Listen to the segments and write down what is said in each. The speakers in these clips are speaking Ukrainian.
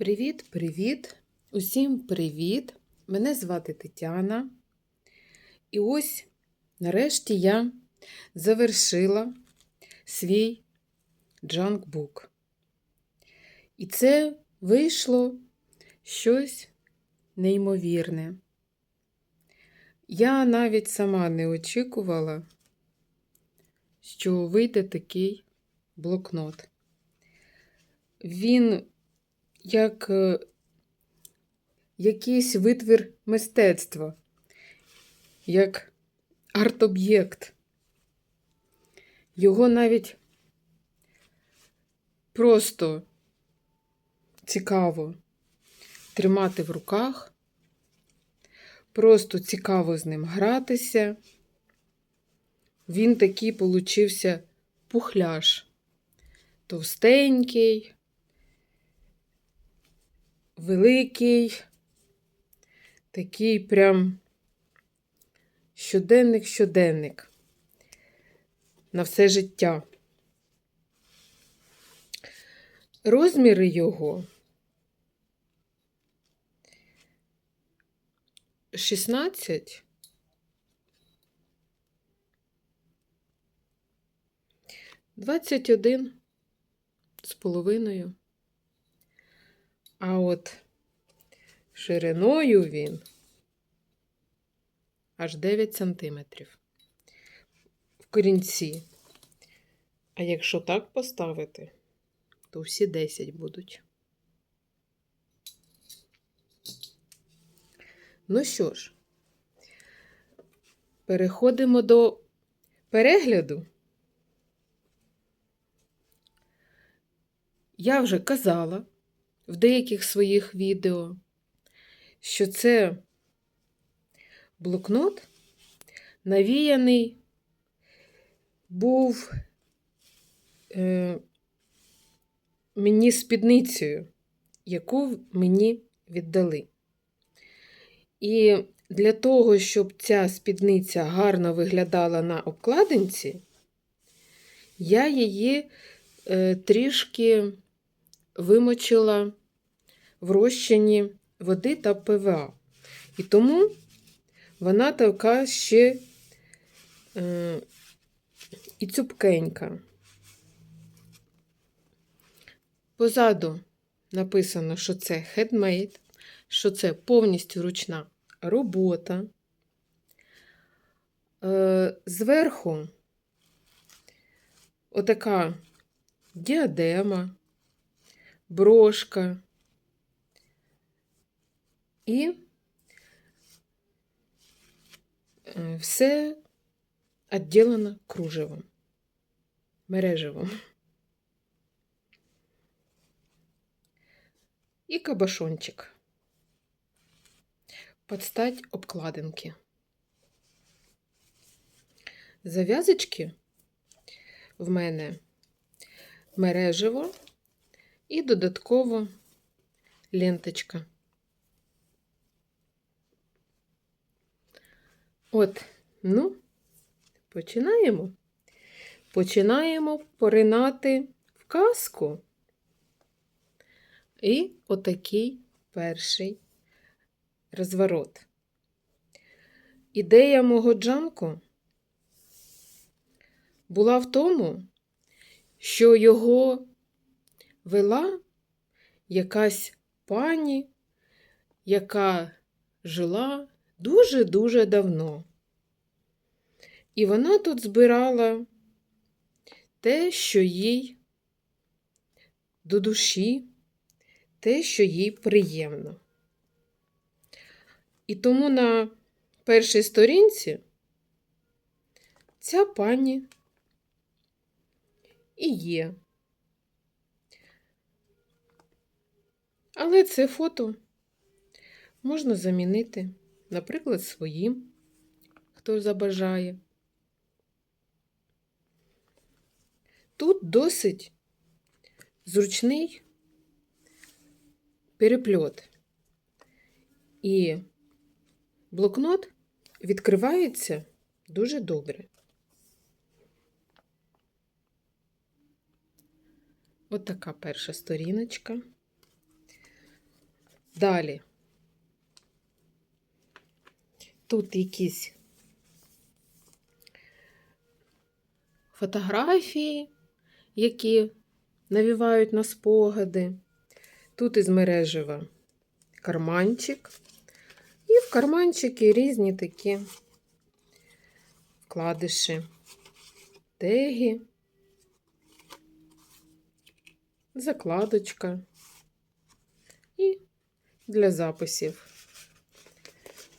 Привіт-привіт! Усім привіт! Мене звати Тетяна. І ось нарешті я завершила свій джанкбук. І це вийшло щось неймовірне. Я навіть сама не очікувала, що вийде такий блокнот. Він як е, якийсь витвір мистецтва, як арт-об'єкт. Його навіть просто цікаво тримати в руках, просто цікаво з ним гратися. Він такий получився пухляш, товстенький великий, такий прям щоденник-щоденник на все життя. Розміри його 16 21 з половиною. А от шириною він аж 9 сантиметрів в корінці. А якщо так поставити, то всі 10 будуть. Ну що ж, переходимо до перегляду. Я вже казала в деяких своїх відео, що це блокнот навіяний був е, мені спідницею, яку мені віддали. І для того, щоб ця спідниця гарно виглядала на обкладинці, я її е, трішки вимочила в розчині води та ПВА. І тому вона така ще е, і цупкенька. Позаду написано, що це handmade, що це повністю ручна робота. Е, зверху отака діадема, брошка і е, все відділено кружевом, мережевим. І кабашончик. Подстать обкладинки. Зав'язочки в мене мережево і додатково ленточка. От, ну, починаємо. Починаємо поринати в казку. І отакий перший розворот. Ідея мого джанку була в тому, що його вела якась пані, яка жила дуже-дуже давно. І вона тут збирала те, що їй до душі, те, що їй приємно. І тому на першій сторінці ця пані і є. Але це фото можна замінити, наприклад, своїм, хто забажає. Тут досить зручний перепльот. І блокнот відкривається дуже добре. От така перша сторіночка. Далі. Тут якісь фотографії, які навівають на спогади. Тут із мережева карманчик. І в карманчики різні такі вкладиші, теги, закладочка і для записів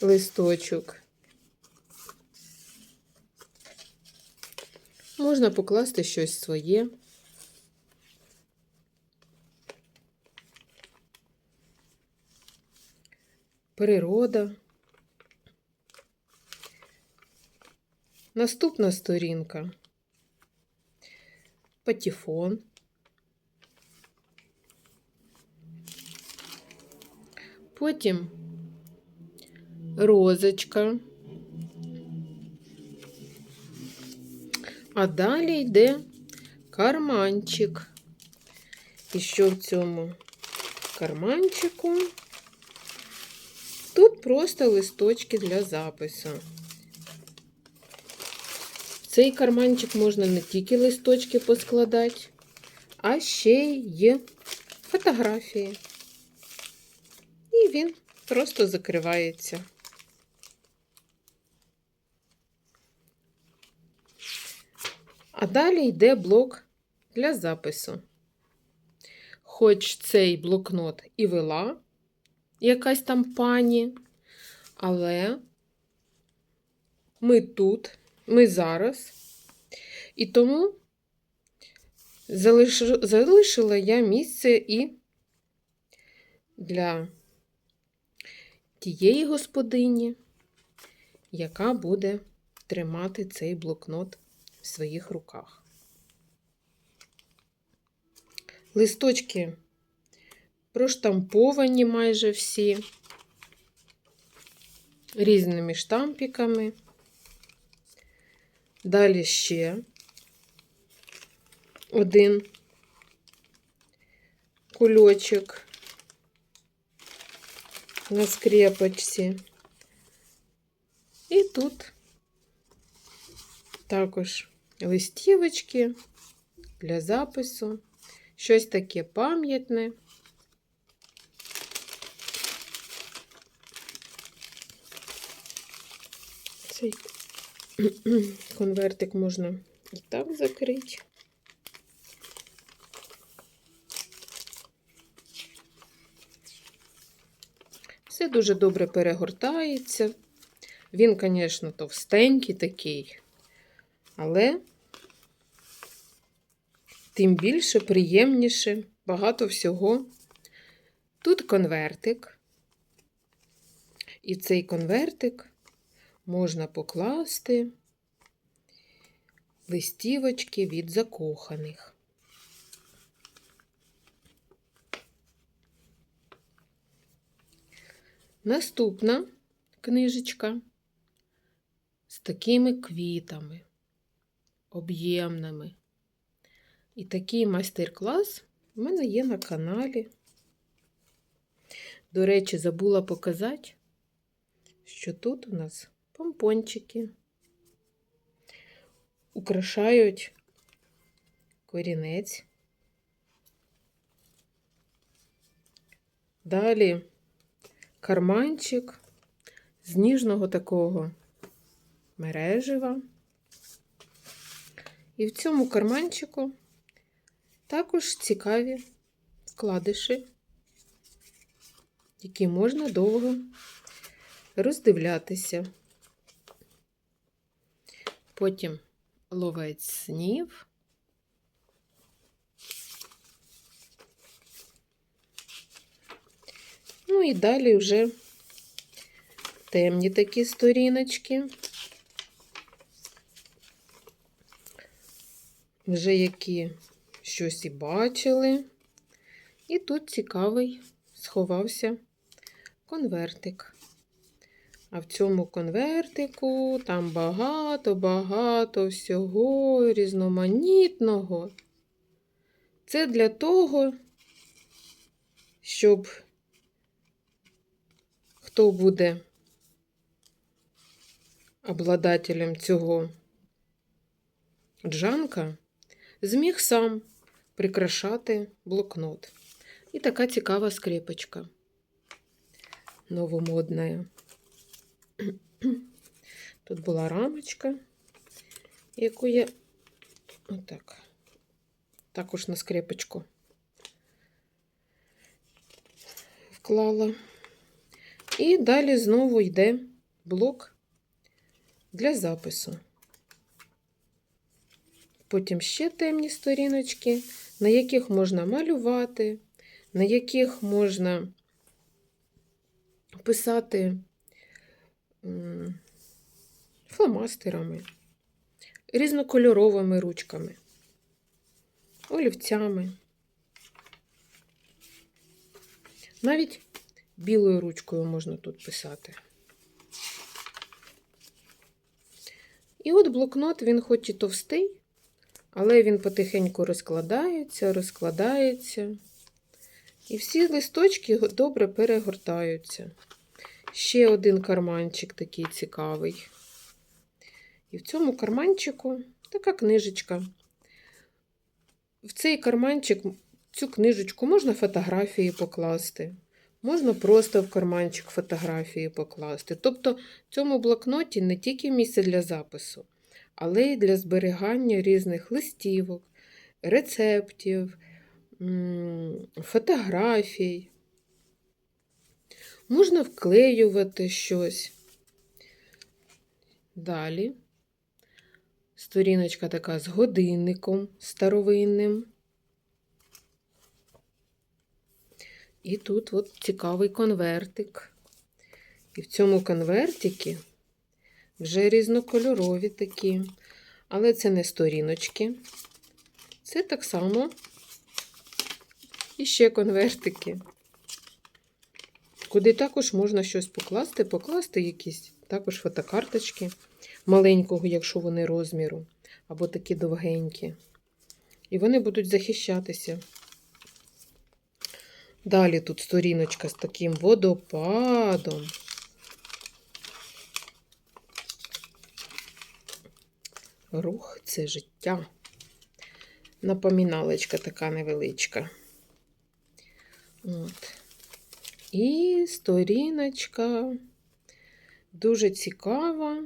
листочок. Можна покласти щось своє. Природа. Наступна сторінка. Патефон. Потім розочка. А далі йде карманчик. І що в цьому карманчику? Тут просто листочки для запису. В цей карманчик можна не тільки листочки поскладати, а ще й фотографії. І він просто закривається. А далі йде блок для запису. Хоч цей блокнот і вела якась там пані, але ми тут, ми зараз, і тому залиш... залишила я місце і для тієї господині, яка буде тримати цей блокнот в своїх руках. Листочки проштамповані майже всі різними штампіками. Далі ще один кульочок на скрепочці. І тут також листівочки для запису, щось таке пам'ятне. Цей конвертик можна і так закрити. Все дуже добре перегортається. Він, звісно, товстенький такий, але тим більше приємніше, багато всього. Тут конвертик, і цей конвертик можна покласти листівочки від закоханих. Наступна книжечка з такими квітами, об'ємними. І такий майстер-клас в мене є на каналі. До речі, забула показати, що тут у нас помпончики украшають корінець. Далі карманчик з ніжного такого мережева. І в цьому карманчику також цікаві вкладиші, які можна довго роздивлятися. Потім ловець снів. Ну і далі вже темні такі сторіночки. Вже які щось і бачили. І тут цікавий сховався конвертик. А в цьому конвертику там багато-багато всього різноманітного. Це для того, щоб хто буде обладателем цього джанка, зміг сам прикрашати блокнот. І така цікава скріпочка. Новомодна. Тут була рамочка, яку я отак, також на скрепочку вклала. І далі знову йде блок для запису. Потім ще темні сторіночки, на яких можна малювати, на яких можна писати фломастерами, різнокольоровими ручками, олівцями. Навіть білою ручкою можна тут писати. І от блокнот, він хоч і товстий, але він потихеньку розкладається, розкладається. І всі листочки добре перегортаються. Ще один карманчик такий цікавий. І в цьому карманчику така книжечка. В цей карманчик, цю книжечку можна фотографії покласти. Можна просто в карманчик фотографії покласти. Тобто в цьому блокноті не тільки місце для запису, але й для зберігання різних листівок, рецептів, фотографій. Можна вклеювати щось. Далі. Сторіночка така з годинником старовинним. І тут от цікавий конвертик. І в цьому конвертикі вже різнокольорові такі. Але це не сторіночки. Це так само і ще конвертики. Куди також можна щось покласти, покласти якісь також фотокарточки маленького, якщо вони розміру, або такі довгенькі. І вони будуть захищатися. Далі тут сторіночка з таким водопадом. Рух це життя. Напоміналочка така невеличка. От. І сторіночка дуже цікава.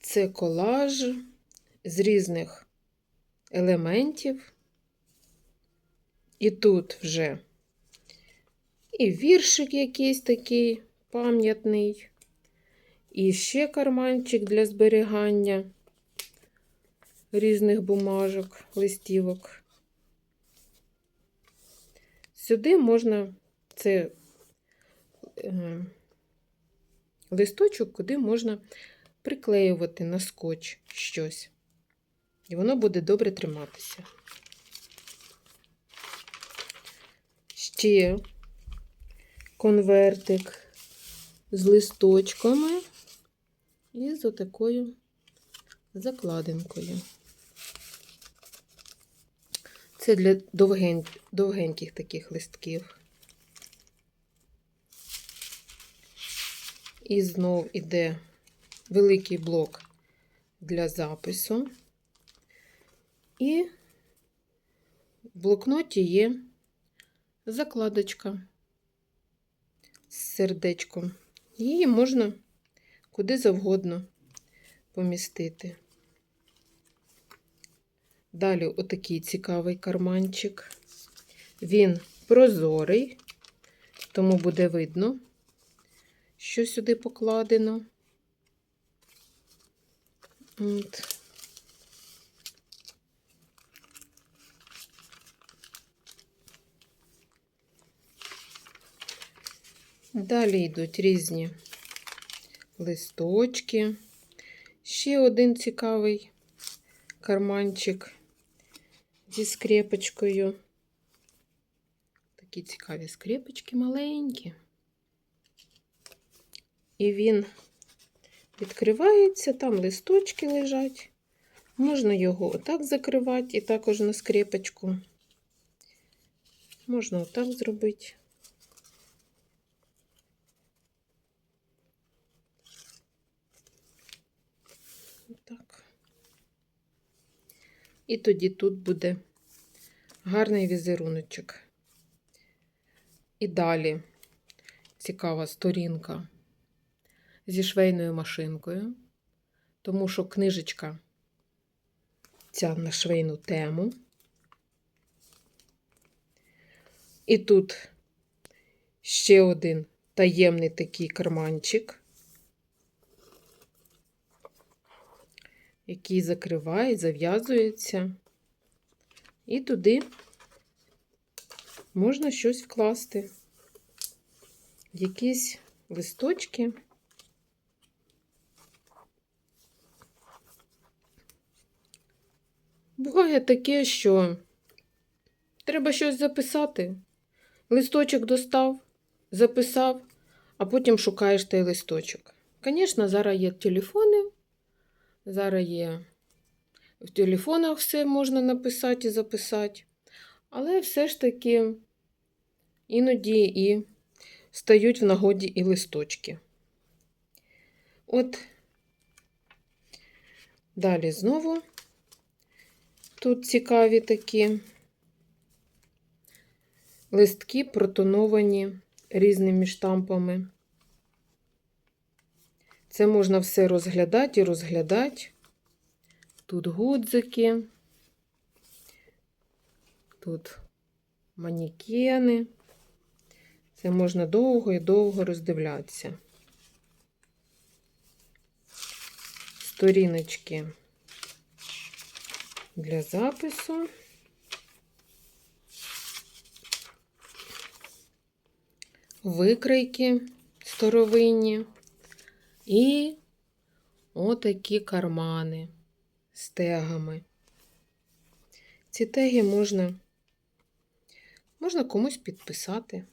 Це колаж з різних елементів. І тут вже і віршик якийсь такий пам'ятний, і ще карманчик для зберігання різних бумажок, листівок. Сюди можна це е, листочок, куди можна приклеювати на скотч щось. І воно буде добре триматися. Ще конвертик з листочками і з отакою закладинкою. Це для довген... довгеньких таких листків. І знов іде великий блок для запису. І в блокноті є закладочка з сердечком. Її можна куди завгодно помістити. Далі отакий цікавий карманчик. Він прозорий, тому буде видно, що сюди покладено. От. Далі йдуть різні листочки. Ще один цікавий карманчик зі скрепочкою. Такі цікаві скрепочки маленькі. І він відкривається, там листочки лежать. Можна його отак закривати і також на скрепочку. Можна отак зробити. І тоді тут буде гарний візеруночок. І далі цікава сторінка зі швейною машинкою, тому що книжечка ця на швейну тему. І тут ще один таємний такий карманчик, який закриває, зав'язується, і туди можна щось вкласти, якісь листочки. Буває таке, що треба щось записати. Листочок достав, записав, а потім шукаєш той листочок. Звісно, зараз є телефони, зараз є. В телефонах все можна написати і записати, але все ж таки іноді і стають в нагоді і листочки. От. Далі знову. Тут цікаві такі. Листки протоновані різними штампами. Це можна все розглядати і розглядати. Тут гудзики, тут манікени. Це можна довго і довго роздивлятися. Сторіночки для запису. Викройки старовинні і отакі кармани з тегами. Ці теги можна, можна комусь підписати.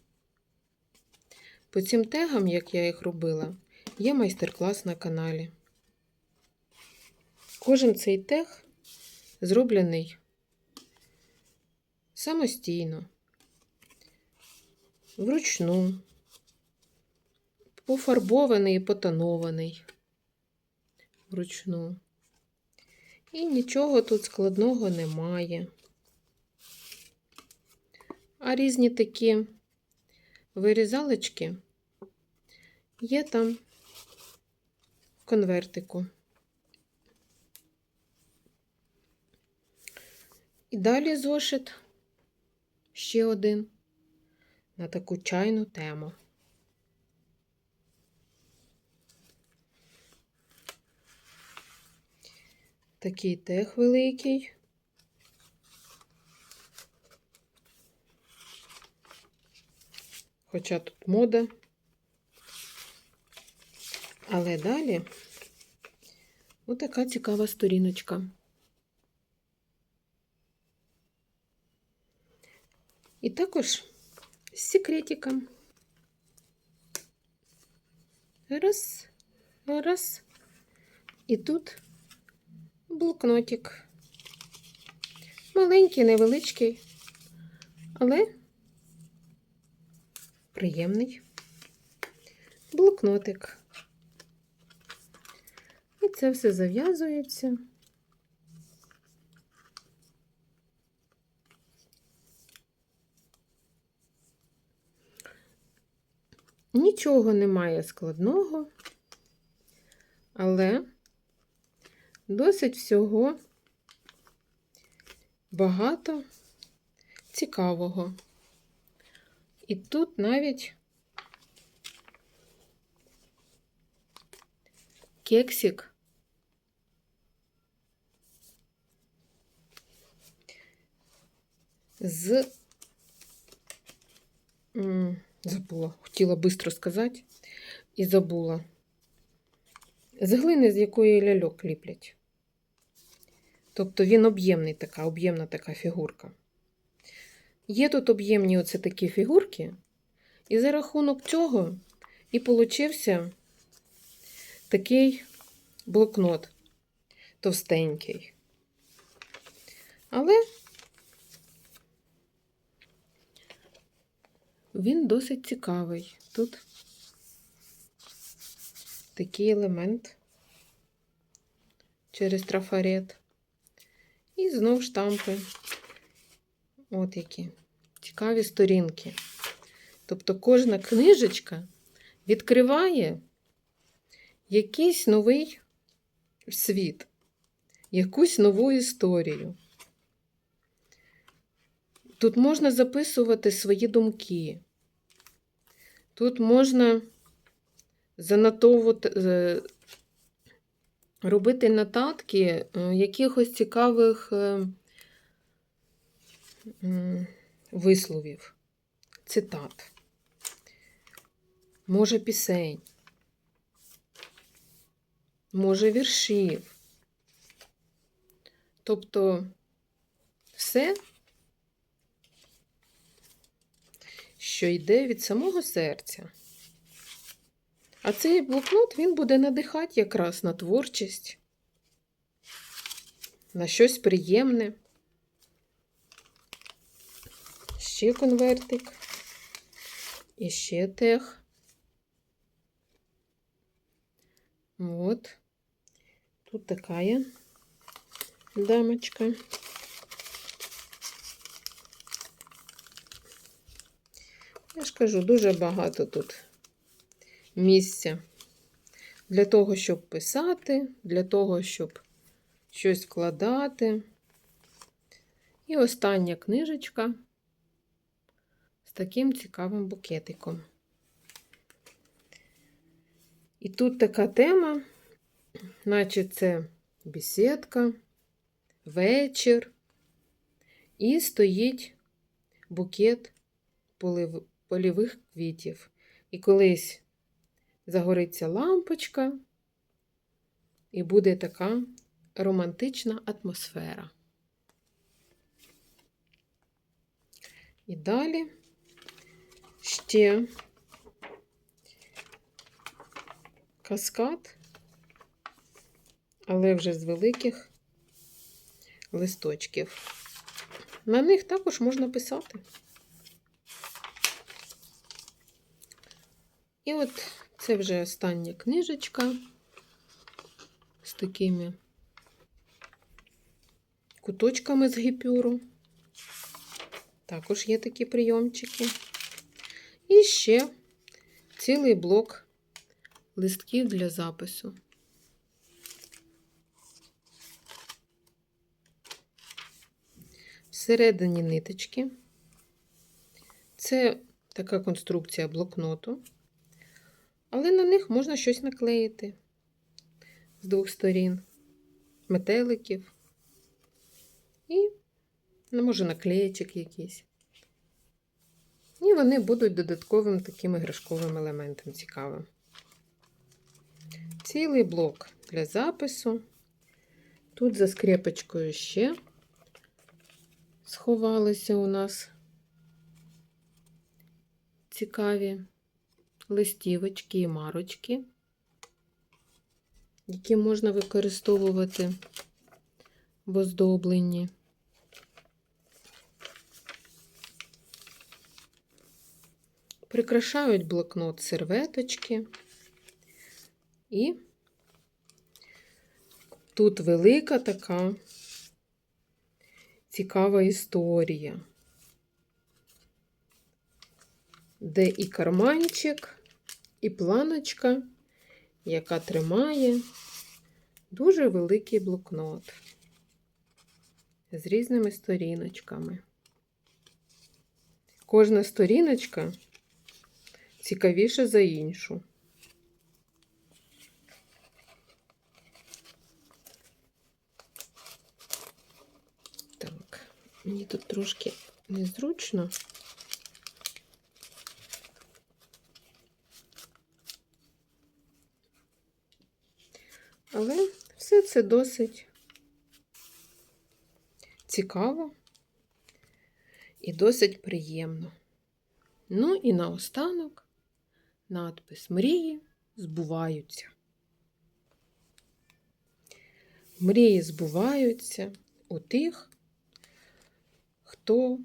По цим тегам, як я їх робила, є майстер-клас на каналі. Кожен цей тег зроблений самостійно, вручну, пофарбований і потонований вручну. І нічого тут складного немає. А різні такі вирізалочки є там в конвертику. І далі зошит ще один на таку чайну тему. Такий тех великий. Хоча тут мода. Але далі отака цікава сторіночка. І також з секретиком. Раз, раз. І тут блокнотик. Маленький, невеличкий, але приємний блокнотик. І це все зав'язується. Нічого немає складного, але досить всього багато цікавого. І тут навіть кексик з забула, хотіла швидко сказати, і забула. З глини, з якої ляльок ліплять. Тобто він об'ємний така, об'ємна така фігурка. Є тут об'ємні оце такі фігурки, і за рахунок цього і получився такий блокнот товстенький. Але він досить цікавий. Тут такий елемент через трафарет. І знов штампи. От які цікаві сторінки. Тобто кожна книжечка відкриває якийсь новий світ, якусь нову історію. Тут можна записувати свої думки. Тут можна занотовувати, е, робити нотатки е, якихось цікавих е, висловів, цитат, може пісень, може віршів. Тобто все, що йде від самого серця. А цей блокнот він буде надихати якраз на творчість, на щось приємне. Ще конвертик. І ще тех. От. Тут такая дамочка. Я ж кажу, дуже багато тут місця для того, щоб писати, для того, щоб щось вкладати. І остання книжечка з таким цікавим букетиком. І тут така тема, наче це бесідка, вечір, і стоїть букет польових квітів. І колись загориться лампочка, і буде така романтична атмосфера. І далі ще каскад, але вже з великих листочків. На них також можна писати. І от це вже остання книжечка з такими куточками з гіпюру. Також є такі прийомчики. І ще цілий блок листків для запису. Всередині ниточки. Це така конструкція блокноту, але на них можна щось наклеїти з двох сторін, метеликів і, ну, може, наклеєчок якийсь. І вони будуть додатковим таким іграшковим елементом цікавим. Цілий блок для запису. Тут за скрепочкою ще сховалися у нас цікаві листівочки і марочки, які можна використовувати в оздобленні. Прикрашають блокнот серветочки. І тут велика така цікава історія, де і карманчик, і планочка, яка тримає дуже великий блокнот з різними сторіночками. Кожна сторіночка цікавіша за іншу. Так, мені тут трошки незручно. Але все це досить цікаво і досить приємно. Ну і наостанок надпис Мрії збуваються. Мрії збуваються у тих, хто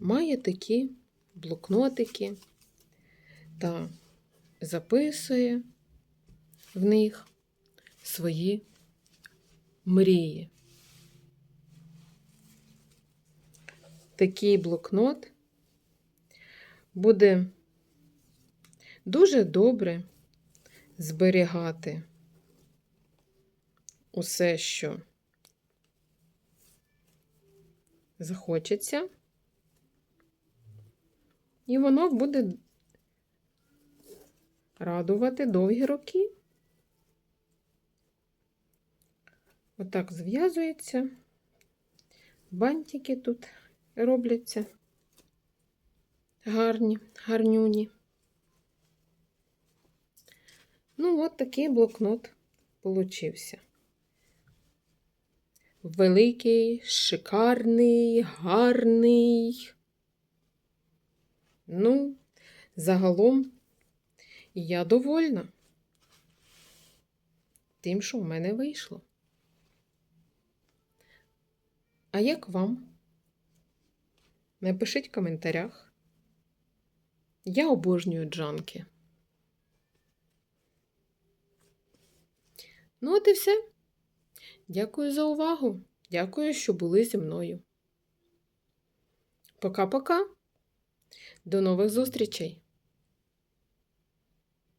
має такі блокнотики та записує в них свої мрії. такий блокнот буде дуже добре зберігати усе, що захочеться, і воно буде радувати довгі роки. Отак зв'язується. Бантики тут робляться. Гарні, гарнюні. Ну, от такий блокнот получився. Великий, шикарний, гарний. Ну, загалом я довольна тим, що в мене вийшло. А як вам? Напишіть в коментарях. Я обожнюю джанки. Ну, от і все. Дякую за увагу. Дякую, що були зі мною. Пока-пока. До нових зустрічей!